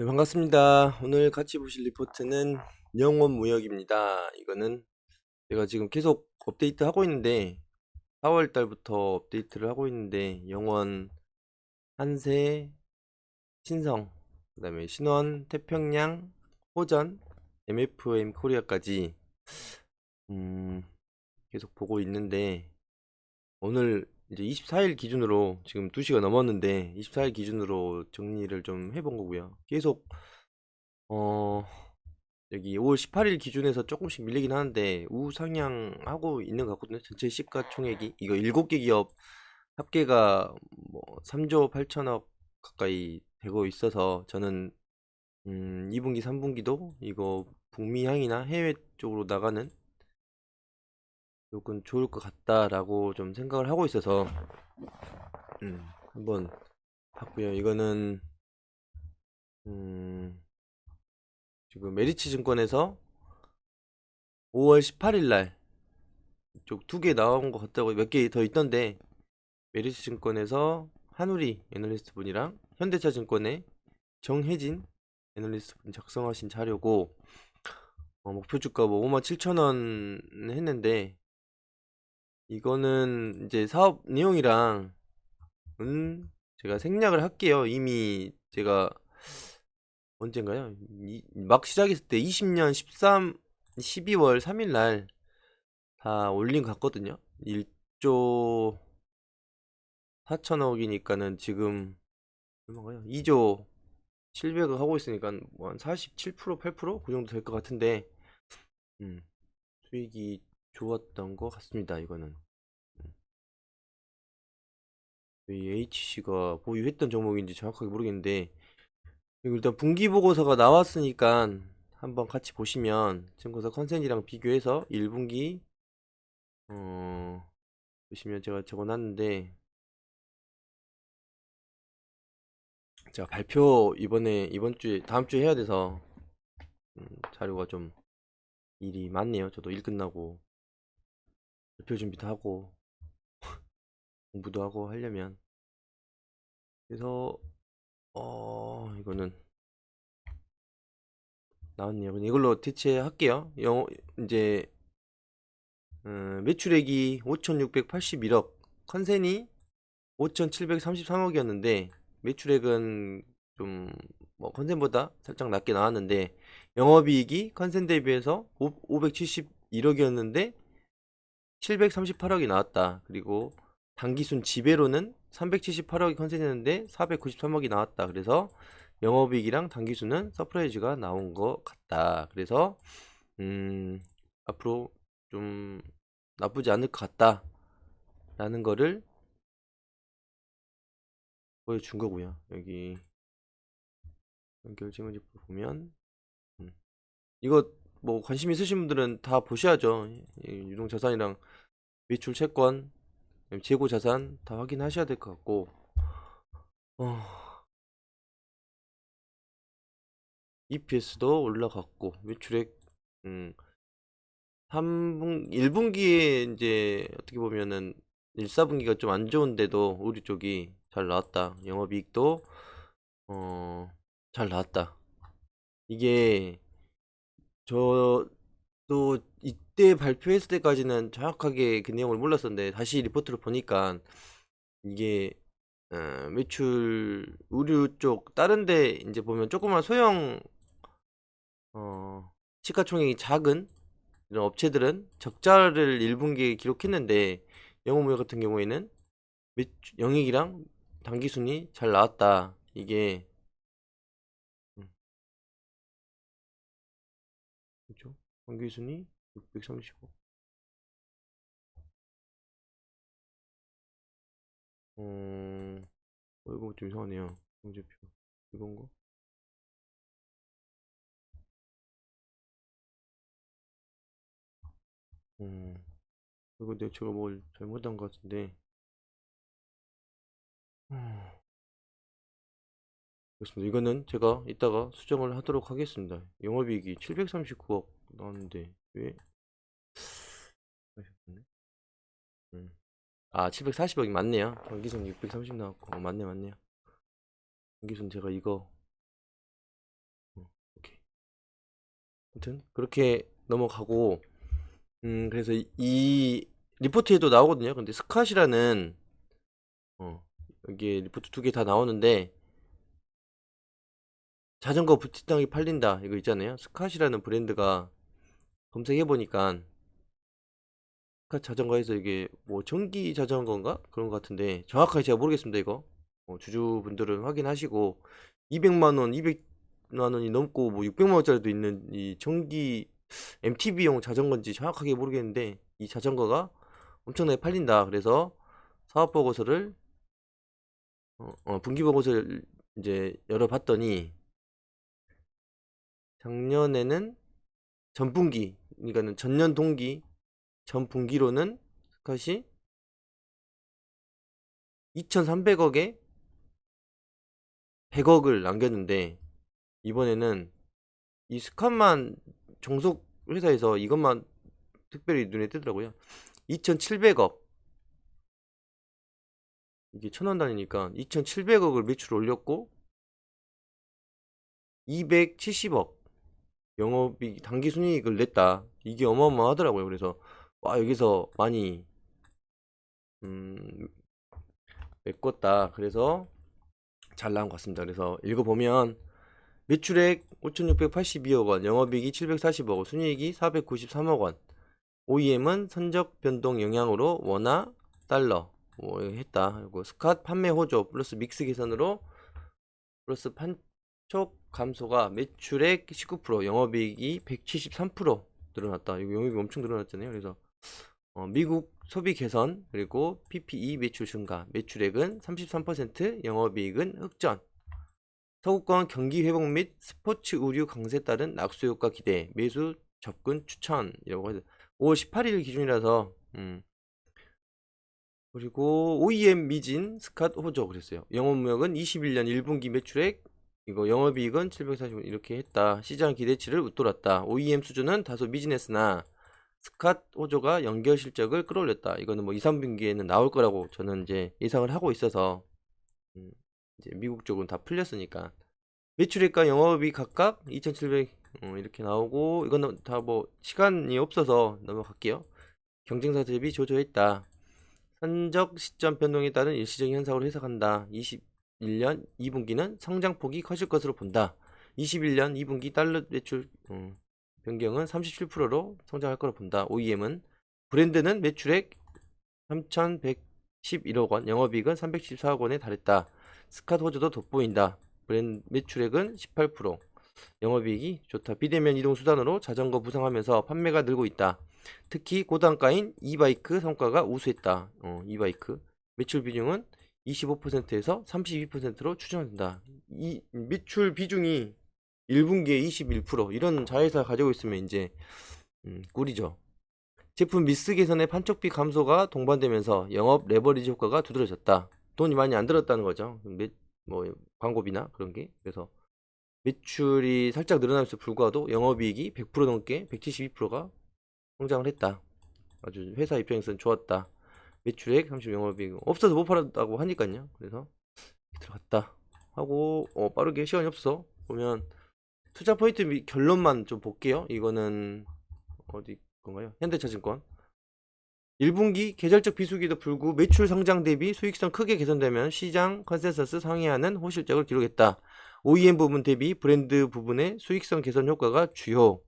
네, 반갑습니다. 오늘 같이 보실 리포트는 영원 무역입니다. 이거는 제가 지금 계속 업데이트 하고 있는데 4월 달부터 업데이트를 하고 있는데 영원, 한세, 신성, 그 다음에 신원, 태평양, 호전, MFM 코리아까지 음, 계속 보고 있는데 오늘 이제 24일 기준으로 지금 2시가 넘었는데 24일 기준으로 정리를 좀 해본 거고요. 계속 어 여기 5월 18일 기준에서 조금씩 밀리긴 하는데 우상향하고 있는 것 같거든요. 전체 시가총액이 이거 7개 기업 합계가 뭐 3조 8천억 가까이 되고 있어서 저는 음 2분기 3분기도 이거 북미 향이나 해외 쪽으로 나가는 요건 좋을 것 같다라고 좀 생각을 하고 있어서 음, 한번 봤고요. 이거는 음, 지금 메리츠 증권에서 5월 18일 날쪽두 개 나온 것 같다고 몇 개 더 있던데 메리츠 증권에서 한우리 애널리스트 분이랑 현대차 증권의 정혜진 애널리스트 분 작성하신 자료고 어, 목표 주가 뭐 5만 7천 원 했는데 이거는 이제 사업 내용이랑 은 제가 생략을 할게요. 이미 제가 언젠가요? 이- 막 시작했을 때 20년 13 12월 3일 날 다 올린 것 같거든요. 1조 4천억이니까는 지금 얼마인가요? 2조 700억 하고 있으니까 뭐 한 47% 8%그 정도 될 것 같은데 음, 수익이 좋았던 것 같습니다. 이거는 이 HC가 보유했던 종목인지 정확하게 모르겠는데 일단 분기 보고서가 나왔으니까 한번 같이 보시면 증권사 컨센이랑 비교해서 1분기 어 보시면 제가 적어놨는데 제가 발표 이번에 이번 주에 다음 주에 해야 돼서 음, 자료가 좀 일이 많네요. 저도 일 끝나고 발표 준비도 하고 공부도 하고 하려면 그래서 어 이거는 나왔네요. 이걸로 대체할게요. 영어 이제 음, 매출액이 5,681억, 컨센이 5,733억이었는데 매출액은 좀 뭐 컨센보다 살짝 낮게 나왔는데 영업이익이 컨센 대비해서 571억이었는데 738억이 나왔다. 그리고 단기순 지배로는 378억이 컨센이었는데 493억이 나왔다. 그래서 영업이익이랑 단기순은 서프라이즈가 나온 것 같다. 그래서 음, 앞으로 좀 나쁘지 않을 것 같다. 라는 거를 보여준 거고요. 여기 연결 지문지 보면 음, 이거 뭐 관심 있으신 분들은 다 보셔야죠. 이 유동 자산이랑 매출 채권, 재고 자산 다 확인하셔야 될 것 같고 어, EPS도 올라갔고 매출액 음, 3분 1분기에 이제 어떻게 보면은 1, 4분기가 좀 안 좋은데도 우리 쪽이 잘 나왔다. 영업이익도 어, 잘 나왔다. 이게 저도 이때 발표했을 때까지는 정확하게 그 내용을 몰랐었는데 다시 리포트를 보니까 이게 어, 매출 의류 쪽 다른데 이제 보면 조그만 소형 어, 시가총액이 작은 이런 업체들은 적자를 1분기에 기록했는데 영업무역 같은 경우에는 매출, 영익이랑 단기순이 잘 나왔다. 이게 단기순이 635. 음, 어, 이거 좀 이상하네요. 경제표 이건가? 음, 이거 내가 제가 뭘 잘못한 것 같은데. 음, 그렇습니다. 이거는 제가 이따가 수정을 하도록 하겠습니다. 영업이익이 739억 나왔는데 왜? 음. 아, 740억이 맞네요. 경기선 630 나왔고, 어, 맞네, 맞네요. 경기선 제가 이거 아무튼 그렇게 넘어가고 음 그래서 이, 이 리포트에도 나오거든요. 근데 스캇이라는 어 여기에 리포트 두 개 다 나오는데 자전거 부티당이 팔린다 이거 있잖아요. 스캇이라는 브랜드가 검색해 보니까 스캇 자전거에서 이게 뭐 전기 자전거인가 그런 것 같은데 정확하게 제가 모르겠습니다 이거 어, 주주분들은 확인하시고 200만 원, 200만 원이 넘고 뭐 600만 원짜리도 있는 이 전기 MTB용 자전거인지 정확하게 모르겠는데 이 자전거가 엄청나게 팔린다. 그래서 사업 보고서를 어, 어, 분기 보고서를 이제 열어봤더니 작년에는 전분기, 그러니까는 전년 동기 전분기로는 스컷이 2,300억에 100억을 남겼는데 이번에는 이 스컷만 종속 회사에서 이것만 특별히 눈에 띄더라고요. 2,700억 이게 천원 단위니까 2,700억을 매출 올렸고 270억 영업이 당기 순이익을 냈다. 이게 어마어마하더라고요. 그래서 와 여기서 많이 음 메꿨다. 그래서 잘 나온 것 같습니다. 그래서 읽어보면 매출액 5,682억 원, 영업이익이 740억 원, 순이익이 493억 원. OEM은 선적 변동 영향으로 원화, 달러 뭐 했다. 그리고 스캇 판매 호조 플러스 믹스 개선으로 플러스 판촉 감소가 매출액 19%, 영업이익이 173% 늘어났다. 이거 영업이 엄청 늘어났잖아요. 그래서 어, 미국 소비 개선 그리고 PPE 매출 증가, 매출액은 33%, 영업이익은 흑전. 서구권 경기 회복 및 스포츠 의류 강세에 따른 낙수 효과 기대, 매수 접근 추천이라고 해서 5월 18일 기준이라서 음. 그리고 OEM 미진 스캇 호조 그랬어요. 영업 무역은 21년 1분기 매출액 이거 영업이익은 740원 이렇게 했다. 시장 기대치를 웃돌았다. OEM 수준은 다소 미진했으나 스캇 호조가 연결 실적을 끌어올렸다. 이거는 뭐 2, 3분기에는 나올 거라고 저는 이제 예상을 하고 있어서 음, 이제 미국 쪽은 다 풀렸으니까 매출액과 영업이 각각 2,700 어, 이렇게 나오고 이거는 다뭐 시간이 없어서 넘어갈게요. 경쟁사 대비 조조했다. 선적 시점 변동에 따른 일시적인 현상으로 해석한다. 21년 2분기는 성장폭이 커질 것으로 본다. 21년 2분기 달러 매출 음, 변경은 37%로 성장할 거로 본다. OEM은 브랜드는 매출액 3,111억 원, 영업이익은 314억 원에 달했다. 스캇 호주도 돋보인다. 브랜드 매출액은 18%, 영업이익이 좋다. 비대면 이동 수단으로 자전거 부상하면서 판매가 늘고 있다. 특히 고단가인 이바이크 성과가 우수했다. 어, 이바이크 매출 비중은 25%에서 32%로 추정된다. 이 매출 비중이 1분기에 21% 이런 자회사 가지고 있으면 이제 음, 꿀이죠. 제품 미스 개선의 판촉비 감소가 동반되면서 영업 레버리지 효과가 두드러졌다. 돈이 많이 안 들었다는 거죠. 매, 뭐 광고비나 그런 게 그래서 매출이 살짝 늘어남에도 불구하고 영업이익이 100% 넘게 172%가 성장을 했다. 아주 회사 입장에서는 좋았다. 매출액 30 영업이익 없어서 못 팔았다고 하니까요. 그래서 들어갔다 하고 어, 빠르게 시간이 없어 보면 투자 포인트 미- 결론만 좀 볼게요. 이거는 어디 건가요? 현대차증권 1분기 계절적 비수기도 불구 매출 성장 대비 수익성 크게 개선되면 시장 컨센서스 상회하는 호실적을 기록했다. OEM 부분 대비 브랜드 부분의 수익성 개선 효과가 주요.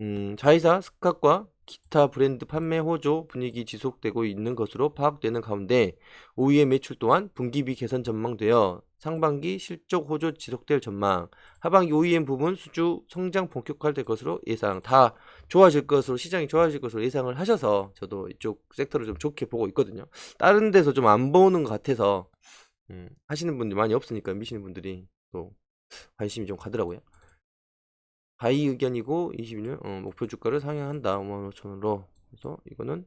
음, 자회사 스캇과 기타 브랜드 판매 호조 분위기 지속되고 있는 것으로 파악되는 가운데 OEM 매출 또한 분기비 개선 전망되어 상반기 실적 호조 지속될 전망, 하반기 OEM 부분 수주 성장 본격화될 것으로 예상. 다 좋아질 것으로 시장이 좋아질 것으로 예상을 하셔서 저도 이쪽 섹터를 좀 좋게 보고 있거든요. 다른 데서 좀 안 보는 것 같아서 음, 하시는 분들이 많이 없으니까 미시는 분들이 또 관심이 좀 가더라고요. 바이 의견이고 21년 어, 목표 주가를 상향한다. 55,000원으로. 그래서 이거는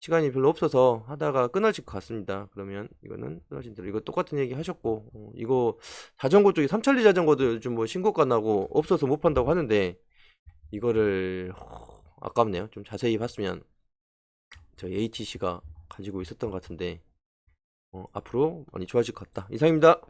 시간이 별로 없어서 하다가 끊어질 것 같습니다. 그러면 이거는 끊어진 대로. 이거 똑같은 얘기 하셨고 어, 이거 자전거 쪽에 삼천리 자전거도 요즘 뭐 신고가 나고 없어서 못 판다고 하는데 이거를 어, 아깝네요. 좀 자세히 봤으면. 저희 ATC가 가지고 있었던 것 같은데 어, 앞으로 많이 좋아질 것 같다. 이상입니다